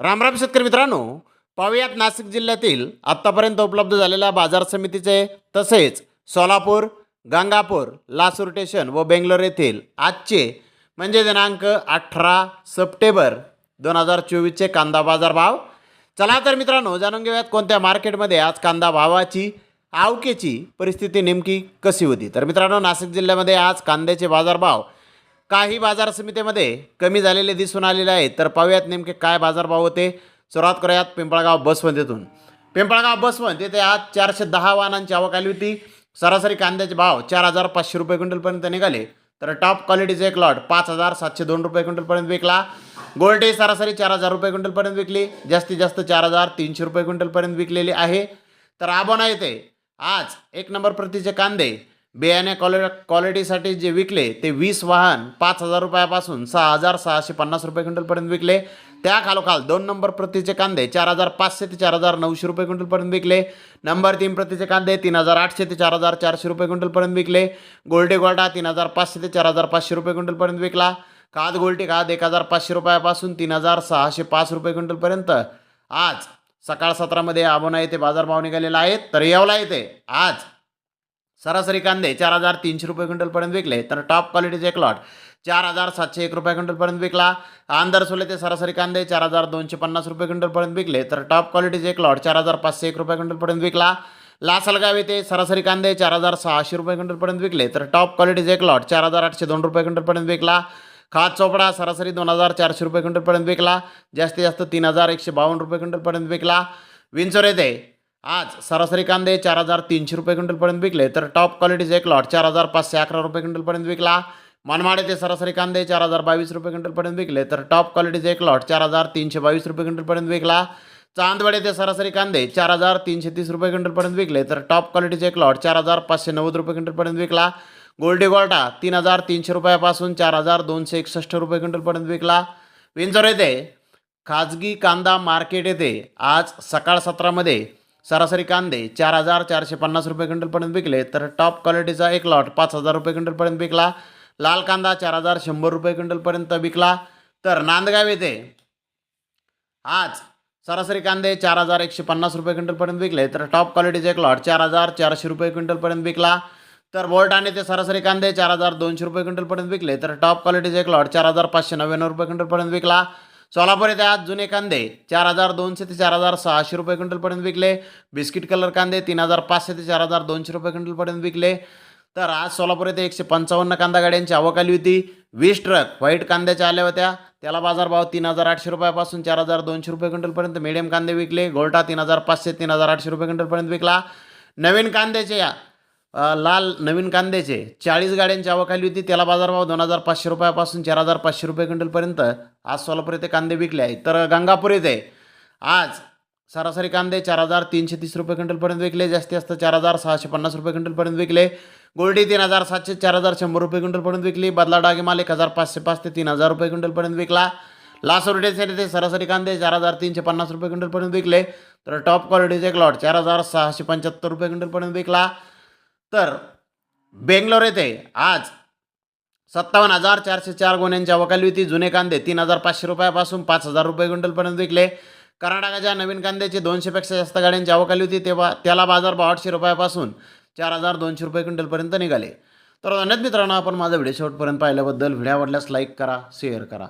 रामराम शेतकरी मित्रांनो पाहुयात नाशिक जिल्ह्यातील आत्तापर्यंत उपलब्ध झालेल्या बाजार समितीचे तसेच सोलापूर गंगापूर लासूर स्टेशन व बेंगलोर येथील आजचे म्हणजे दिनांक अठरा सप्टेंबर दोन हजार चोवीसचे कांदा बाजार भाव. चला तर मित्रांनो जाणून घेऊयात कोणत्या मार्केटमध्ये आज कांदा भावाची आवकेची परिस्थिती नेमकी कशी होती. तर मित्रांनो नाशिक जिल्ह्यामध्ये आज कांद्याचे बाजारभाव काही बाजार समितीमध्ये कमी झालेले दिसून आलेले आहे तर पाहूयात नेमके काय बाजारभाव होते. सुरुवात करूयात पिंपळगाव बसवंतीतून. पिंपळगाव बसवंत येथे आज चारशे दहा वाहनांची आवक आली होती. सरासरी कांद्याचे भाव चार हजार पाचशे रुपये क्विंटलपर्यंत निघाले. तर टॉप क्वालिटीचे एक लॉट पाच हजार सातशे दोन रुपये क्विंटलपर्यंत विकला. गोल्डे सरासरी चार हजार रुपये क्विंटलपर्यंत विकली. जास्तीत जास्त चार हजार तीनशे रुपये क्विंटलपर्यंत विकलेली आहे. तर आबोना येथे आज एक नंबर प्रतीचे कांदे बियाणे क्वालि क्वालिटीसाठी जे विकले ते वीस वाहन पाच हजार रुपयापासून सहा हजार सहाशे पन्नास रुपये क्विंटलपर्यंत विकले. त्या खालोखाल दोन नंबर प्रतीचे कांदे चार हजार पाचशे ते चार हजार नऊशे रुपये क्विंटलपर्यंत विकले. नंबर तीन प्रतीचे कांदे तीन हजार आठशे ते चार हजार चारशे रुपये क्विंटलपर्यंत विकले. गोल्डे गोल्डा तीन हजार पाचशे ते चार हजार पाचशे रुपये क्विंटलपर्यंत विकला. खाद गोल्टी खाद एक हजार पाचशे रुपयापासून तीन हजार सहाशे पाच रुपये क्विंटलपर्यंत. आज सकाळ सत्रामध्ये आबोना येथे बाजारभाव निघालेला आहे. तर येवला येते आज सरासरी कांदे चार हजार तीनशे रुपये क्विंटलपर्यंत विकले. तर टॉप क्वालिटीचे एक लॉट चार हजार सातशे एक रुपये क्विंटलपर्यंत विकला. आंदरसोले ते सरासरी कांदे चार हजार दोनशे पन्नास रुपये क्विंटलपर्यंत विकले. तर टॉप क्वालिटीचे एक लॉट चार हजार पाचशे एक रुपये क्विंटलपर्यंत विकला. लासलगाव येथे सरासरी कांदे चार हजार सहाशे रुपये क्विंटलपर्यंत विकले. तर टॉप क्वालिटीचे एक लॉट चार हजार आठशे दोन रुपये क्विंटलपर्यंत विकला. खाद चोपडा सरासरी दोन हजार चारशे रुपये क्विंटलपर्यंत विकला. जास्तीत जास्त तीन हजार एकशे बावन्न रुपये क्विंटलपर्यंत विकला. विंचोर येथे आज सरासरी कांदे चार हजार तीनशे रुपये क्विंटलपर्यंत विकले तर टॉप क्वालिटीचे एक लॉट चार हजार पाचशे अकरा रुपये क्विंटलपर्यंत विकला. मनमाड येथे सरासरी कांदे चार हजार बावीस रुपये क्विंटलपर्यंत विकले तर टॉप क्वालिटीचे एक लॉट चार हजार तीनशे बावीस रुपये क्विंटलपर्यंत विकला. चांदवड येथे सरासरी कांदे चार हजार तीनशे तीस रुपये क्विंटलपर्यंत विकले तर टॉप क्वालिटीचे एक लॉट चार हजार पाचशे नव्वद रुपये क्विंटलपर्यंत विकला. गोल्डी गोल्टा तीन हजार तीनशे रुपयापासून चार हजार दोनशे एकसष्ट रुपये क्विंटलपर्यंत विकला. विंचोर येथे खाजगी कांदा मार्केट येथे आज सकाळ सत्रामध्ये सरासरी कांदे चार हजार चारशे पन्नास रुपये क्विंटलपर्यंत विकले तर टॉप क्वालिटीचा एक लॉट पाच हजार रुपये क्विंटलपर्यंत विकला. लाल कांदा चार हजार शंभर रुपये क्विंटलपर्यंत विकला. तर नांदगाव येथे आज सरासरी कांदे चार हजार एकशे पन्नास रुपये क्विंटलपर्यंत विकले तर टॉप क्वालिटीचे एक लॉट चार हजार चारशे रुपये क्विंटलपर्यंत विकला. तर बोल्टाने ते सरासरी कांदे चार हजार दोनशे रुपये क्विंटलपर्यंत विकले तर टॉप क्वालिटीचे एक लॉट चार हजार पाचशे नव्याण्णव रुपये क्विंटलपर्यंत विकला. सोलापूर येथे आज जुने कांदे चार हजार दोनशे ते चार हजार सहाशे रुपये क्विंटलपर्यंत विकले. बिस्किट कलर कांदे तीन हजार पाचशे ते चार हजार दोनशे रुपये क्विंटलपर्यंत विकले. तर आज सोलापूर येथे एकशे पंचावन्न कांदा गाड्यांची आवक आली होती. वीस ट्रक व्हाईट कांद्याच्या आल्या होत्या. त्याला बाजारभाव तीन हजार आठशे रुपयापासून चार हजार दोनशे रुपये क्विंटलपर्यंत मिडियम कांदे विकले. गोल्टा तीन हजार पाचशे तीन हजार आठशे रुपये क्विंटलपर्यंत विकला. नवीन कांद्याचे लाल नवीन कांद्याचे चाळीस गाड्यांची आवाखाली आली होती. त्याला बाजारभाव दोन हजार पाचशे रुपयापासून चार हजार पाचशे रुपये क्विंटलपर्यंत आज सोलापूर येथे कांदे विकले आहेत. तर गंगापूर येथे आज सरासरी कांदे चार हजार तीनशे तीस रुपये क्विंटलपर्यंत विकले. जास्तीत जास्त चार हजार सहाशे पन्नास रुपये क्विंटलपर्यंत विकले. गोल्डी तीन हजार सातशे चार हजार शंभर रुपये क्विंटलपर्यंत विकली. बदला डागे माल एक हजार पाचशे पाच ते तीन हजार रुपये क्विंटलपर्यंत विकला. लासोरडेचे येथे सरासरी कांदे चार हजार तीनशे पन्नास रुपये क्विंटलपर्यंत विकले. तर टॉप क्वालिटीचे एक लॉट चार हजार सहाशे पंच्याहत्तर रुपये क्विंटलपर्यंत विकला. तर बेंगलोर येथे आज सत्तावन्न हजार चारशे चार गुन्ह्यांच्या वकालविती होती जुने कांदे तीन हजार पाचशे रुपयापासून पाच हजार रुपये क्विंटलपर्यंत विकले. कर्नाटकाच्या नवीन कांद्याचे दोनशेपेक्षा जास्त गाड्यांची आवक होती तेव्हा त्याला बाजार आठशे रुपयापासून चार हजार दोनशे रुपये क्विंटलपर्यंत निघाले. तर धन्यवाद मित्रांनो आपण माझा व्हिडिओ शेवटपर्यंत पाहिल्याबद्दल व्हिडिओ आवडल्यास लाईक करा शेअर करा.